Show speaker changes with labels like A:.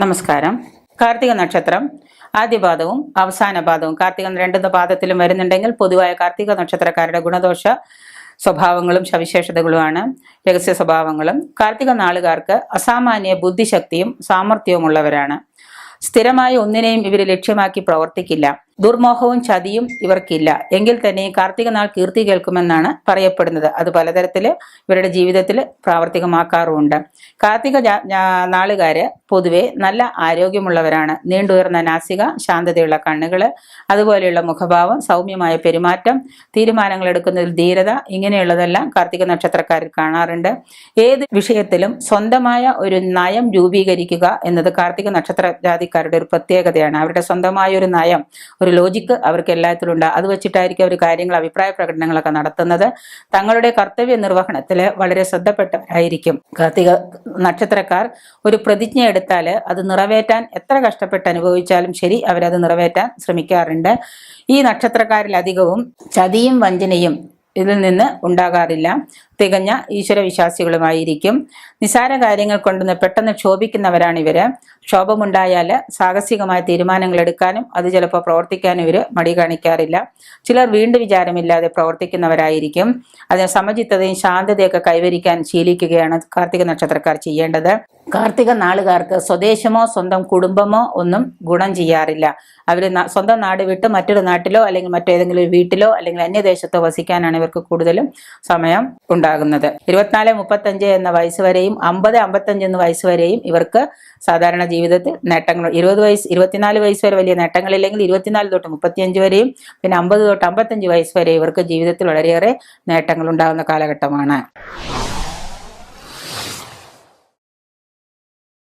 A: നമസ്കാരം. കാർത്തിക നക്ഷത്രം. ആദ്യ പാദവും അവസാന പാദവും. കാർത്തികം രണ്ടു പാദത്തിലും വരുന്നുണ്ടെങ്കിൽ പൊതുവായ കാർത്തിക നക്ഷത്രക്കാരുടെ ഗുണദോഷ സ്വഭാവങ്ങളും സവിശേഷതകളുമാണ്. രഹസ്യ സ്വഭാവങ്ങളും. കാർത്തിക നാളുകാർക്ക് അസാമാന്യ ബുദ്ധിശക്തിയും സാമർഥ്യവുമുള്ളവരാണ്. സ്ഥിരമായി ഒന്നിനെയും ഇവർ ലക്ഷ്യമാക്കി പ്രവർത്തിക്കില്ല. ദുർമോഹവും ചതിയും ഇവർക്കില്ല. എങ്കിൽ തന്നെ കാർത്തിക നാൾ കീർത്തി കേൾക്കുമെന്നാണ് പറയപ്പെടുന്നത്. അത് പലതരത്തിൽ ഇവരുടെ ജീവിതത്തിൽ പ്രാവർത്തികമാക്കാറുമുണ്ട്. കാർത്തിക നാളുകാർ പൊതുവെ നല്ല ആരോഗ്യമുള്ളവരാണ്. നീണ്ടുയർന്ന നാസിക ശാന്തതയുള്ള കണ്ണുകൾ അതുപോലെയുള്ള മുഖഭാവം സൗമ്യമായ പെരുമാറ്റം തീരുമാനങ്ങൾ എടുക്കുന്നതിൽ ധീരത ഇങ്ങനെയുള്ളതെല്ലാം കാർത്തിക നക്ഷത്രക്കാരിൽ കാണാറുണ്ട്. ഏത് വിഷയത്തിലും സ്വന്തമായ ഒരു നയം രൂപീകരിക്കുക എന്നത് കാർത്തിക നക്ഷത്ര ജാതിക്കാരുടെ ഒരു പ്രത്യേകതയാണ്. അവരുടെ സ്വന്തമായ ഒരു നയം ഒരു ലോജിക്ക് അവർക്ക് എല്ലാത്തിലും ഉണ്ട്. അത് വെച്ചിട്ടായിരിക്കും അവർ കാര്യങ്ങൾ അഭിപ്രായ പ്രകടനങ്ങളൊക്കെ നടത്തുന്നത്. തങ്ങളുടെ കർത്തവ്യ നിർവഹണത്തിൽ വളരെ ശ്രദ്ധപ്പെട്ടവരായിരിക്കും. കാർത്തിക നക്ഷത്രക്കാർ ഒരു പ്രതിജ്ഞ എടുത്താൽ അത് നിറവേറ്റാൻ എത്ര കഷ്ടപ്പെട്ട് അനുഭവിച്ചാലും ശരി അവരത് നിറവേറ്റാൻ ശ്രമിക്കാറുണ്ട്. ഈ നക്ഷത്രക്കാരിലധികവും ചതിയും വഞ്ചനയും ഇതിൽ നിന്ന് ഉണ്ടാകാറില്ല. തികഞ്ഞ ഈശ്വര വിശ്വാസികളുമായിരിക്കും നിസാര കാര്യങ്ങൾ കൊണ്ടുവന്ന് പെട്ടെന്ന് ക്ഷോഭിക്കുന്നവരാണ് ഇവർ ക്ഷോഭമുണ്ടായാൽ സാഹസികമായ തീരുമാനങ്ങൾ എടുക്കാനും അത് ചിലപ്പോൾ പ്രവർത്തിക്കാനും ഇവർ മടി കാണിക്കാറില്ല. ചിലർ വീണ്ടും വിചാരമില്ലാതെ പ്രവർത്തിക്കുന്നവരായിരിക്കും. അതിന് സമചിത്തതയും ശാന്തതയൊക്കെ കൈവരിക്കാൻ ശീലിക്കുകയാണ് കാർത്തിക നക്ഷത്രക്കാർ ചെയ്യേണ്ടത്. കാർത്തിക നാളുകാർക്ക് സ്വദേശമോ സ്വന്തം കുടുംബമോ ഒന്നും ഗുണം ചെയ്യാറില്ല. അവർ സ്വന്തം നാട് വിട്ട് മറ്റൊരു നാട്ടിലോ അല്ലെങ്കിൽ മറ്റേതെങ്കിലും വീട്ടിലോ അല്ലെങ്കിൽ അന്യദേശത്തോ വസിക്കാനാണ് ഇവർക്ക് കൂടുതലും സമയം ഉണ്ടാകുന്നത്. ഇരുപത്തിനാല് മുപ്പത്തഞ്ച് എന്ന വയസ്സ് വരെയും അമ്പത് അമ്പത്തഞ്ച് എന്ന വയസ്സ് വരെയും ഇവർക്ക് സാധാരണ ജീവിതത്തിൽ നേട്ടങ്ങൾ ഇരുപത് വയസ്സ് ഇരുപത്തിനാല് വയസ്സ് വരെ വലിയ നേട്ടങ്ങളില്ലെങ്കിൽ ഇരുപത്തിനാല് തൊട്ട് മുപ്പത്തിയഞ്ച് വരെയും പിന്നെ അമ്പത് തൊട്ട് അമ്പത്തഞ്ച് വയസ്സ് വരെ ഇവർക്ക് ജീവിതത്തിൽ വളരെയേറെ നേട്ടങ്ങൾ ഉണ്ടാകുന്ന കാലഘട്ടമാണ്.